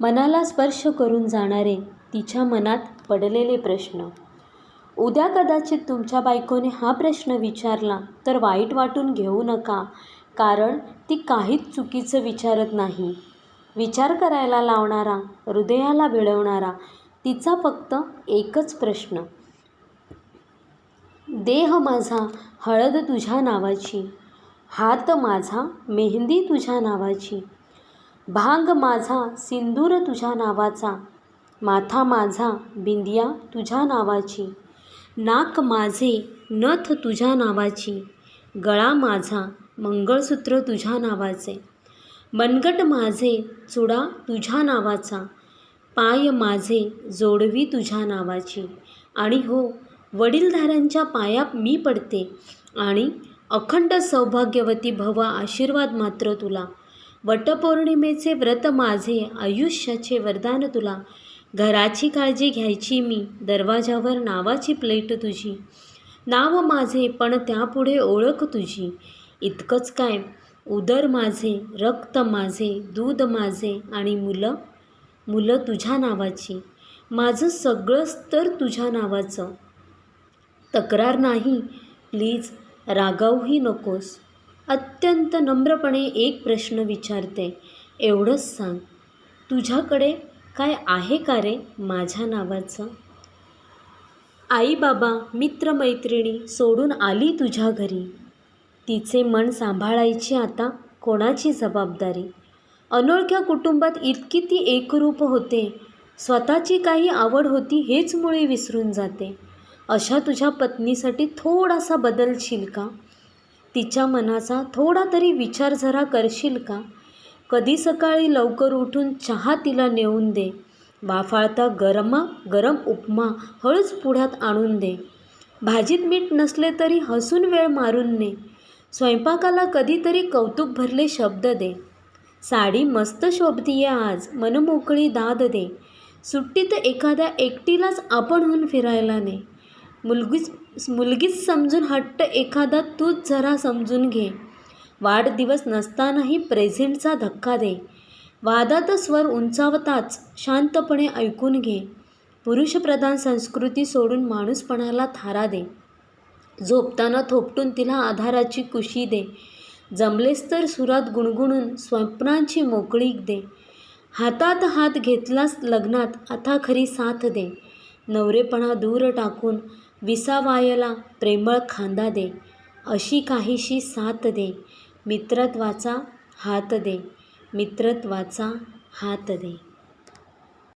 मनाला स्पर्श करून जाणारे तिच्या मनात पडलेले प्रश्न. उद्या कदाचित तुमच्या बायकोने हा प्रश्न विचारला तर वाईट वाटून घेऊ नका कारण ती काहीच चुकीचं विचारत नाही. विचार करायला लावणारा हृदयाला भिडवणारा तिचा फक्त एकच प्रश्न. देह माझा हळद तुझ्या नावाची. हात माझा मेहंदी तुझ्या नावाची. भांग माझा सिंदूर तुझ्या नावाचा माथा माझा बिंदिया तुझ्या नावाची नाक माझे नथ तुझ्या नावाची गळा माझा मंगळसूत्र तुझ्या नावाचे मनगट माझे चुडा तुझ्या नावाचा पाय माझे जोडवी तुझ्या नावाची. आणि हो वडीलधाऱ्यांच्या पायात मी पडते आणि अखंड सौभाग्यवती भव आशीर्वाद मात्र तुला. वटपौर्णिमेचे व्रत माझे आयुष्याचे वरदान तुला. घराची काळजी घ्यायची मी दरवाजावर नावाची प्लेट तुझी. नाव माझे पण त्यापुढे ओळख तुझी. इतकंच काय? उदर माझे रक्त माझे दूध माझे आणि मुलं? मुलं तुझ्या नावाची. माझं सगळंच तर तुझ्या नावाचं. तक्रार नाही. प्लीज रागावूही नकोस. अत्यंत नम्रपणे एक प्रश्न विचारते. एवढंच सांग. तुझ्याकडे काय आहे का रे माझ्या नावाचं? आई बाबा मित्रमैत्रिणी सोडून आली तुझ्या घरी. तिचे मन सांभाळायची आता कोणाची जबाबदारी? अनोळख्या कुटुंबात इतकी ती एकरूप होते. स्वतःची काही आवड होती हेच मुळे विसरून जाते. अशा तुझ्या पत्नीसाठी थोडासा बदलशील का? तिच्या मनाचा थोडा तरी विचार जरा करशील का? कधी सकाळी लवकर उठून चहा तिला नेऊन दे. वाफाळता गरमा गरम उपमा हळूच पुढ्यात आणून दे. भाजीत मीठ नसले तरी हसून वेळ मारून ने. स्वयंपाकाला कधीतरी कौतुक भरले शब्द दे. साडी मस्त शोभतीये आज मनमोकळी दाद दे. सुट्टीत एखाद्या एकटीलाच आपणहून फिरायला ने. मुलगीच मुलगीच समजून हट्ट एखादा तूच जरा समजून घे. वाढदिवस नसतानाही प्रेझेंटचा धक्का दे. वादात स्वर उंचावताच शांतपणे ऐकून घे. पुरुषप्रधान संस्कृती सोडून माणूसपणाला थारा दे. झोपताना थोपटून तिला आधाराची कुशी दे. जमलेस तर सुरात गुणगुणून स्वप्नांची मोकळीक दे. हातात हात घेतलास लग्नात आता खरी साथ दे. नवरेपणा दूर टाकून विसावायला प्रेमळ खांदा दे अशी काहीशी साथ दे मित्रत्वाचा हात दे मित्रत्वाचा हात दे.